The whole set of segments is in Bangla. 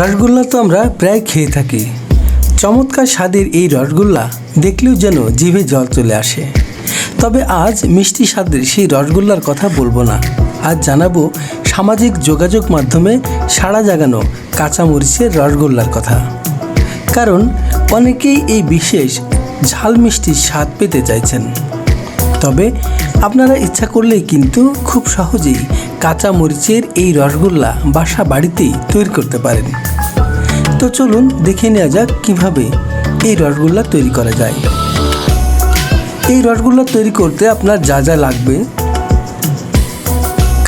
রসগোল্লা তো আমরা প্রায় খেয়ে থাকি। চমৎকার স্বাদের এই রসগোল্লা দেখলেও যেন জিভে জল চলে আসে। তবে আজ মিষ্টি স্বাদের সেই রসগোল্লার কথা বলব না। আজ জানাব সামাজিক যোগাযোগ মাধ্যমে সাড়া জাগানো কাঁচামরিচের রসগোল্লার কথা। কারণ অনেকেই এই বিশেষ ঝাল মিষ্টির স্বাদ পেতে চাইছেন। তবে আপনারা ইচ্ছা করলেই কিন্তু খুব সহজেই কাঁচা মরিচের এই রসগোল্লা বাসা বাড়িতেই তৈরি করতে পারেন। তো চলুন দেখে নেওয়া যাক কীভাবে এই রসগোল্লা তৈরি করা যায়। এই রসগোল্লা তৈরি করতে আপনার যা যা লাগবে।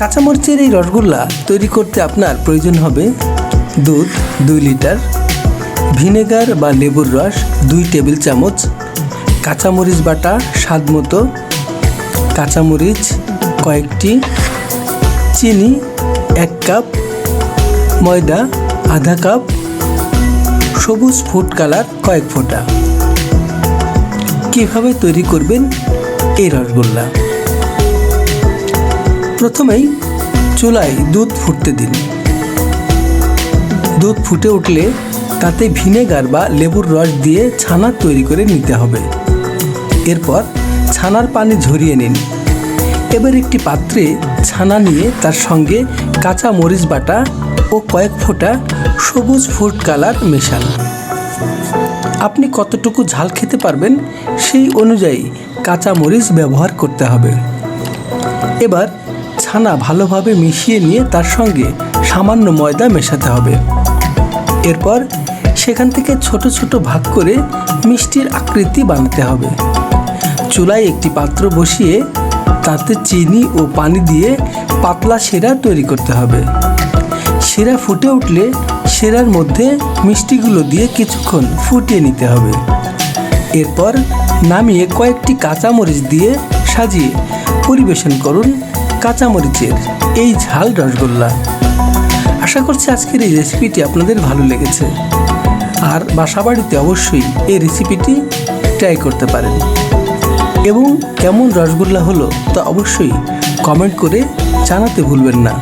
কাঁচামরিচের এই রসগোল্লা তৈরি করতে আপনার প্রয়োজন হবে দুধ দুই লিটার, ভিনেগার বা লেবুর রস দুই টেবিল চামচ কাঁচামরিচ বাটা স্বাদ মতো কাঁচামরিচ, কয়েকটি চিনি, এক কাপ ময়দা, আধা কাপ সবুজ ফুড কালার, কয়েক ফোঁটা। কীভাবে তৈরি করবেন এই রসগোল্লা? প্রথমেই চুলায় দুধ ফুটতে দিন। দুধ ফুটে উঠলে তাতে ভিনেগার বা লেবুর রস দিয়ে ছানা তৈরি করে নিতে হবে। এরপর ছানার পানি ঝরিয়ে নিন। এবার একটি পাত্রে ছানা নিয়ে তার সঙ্গে কাঁচা মরিচ বাটা ও কয়েক ফোঁটা সবুজ ফুড কালার মেশান। আপনি কতটুকু ঝাল খেতে পারবেন সেই অনুযায়ী কাঁচা মরিচ ব্যবহার করতে হবে। এবার ছানা ভালোভাবে মিশিয়ে নিয়ে তার সঙ্গে সামান্য ময়দা মেশাতে হবে। এরপর সেখান থেকে ছোট ছোট ভাগ করে মিষ্টির আকৃতি বানাতে হবে। চুলায় একটি পাত্র বসিয়ে তাতে চিনি ও পানি দিয়ে পাতলা সেরা তৈরি করতে হবে। সেরা ফুটে উঠলে সেরার মধ্যে মিষ্টিগুলো দিয়ে কিছুক্ষণ ফুটিয়ে নিতে হবে। এরপর নামিয়ে কয়েকটি কাঁচামরিচ দিয়ে সাজিয়ে পরিবেশন করুন কাঁচামরিচের এই ঝাল রসগোল্লা। আশা করছি আজকের এই রেসিপিটি আপনাদের ভালো লেগেছে। আর বাসাবাড়িতে অবশ্যই এই রেসিপিটি ট্রাই করতে পারেন। এবং কেমন রসগোল্লা হলো তা অবশ্যই কমেন্ট করে জানাতে ভুলবেন না।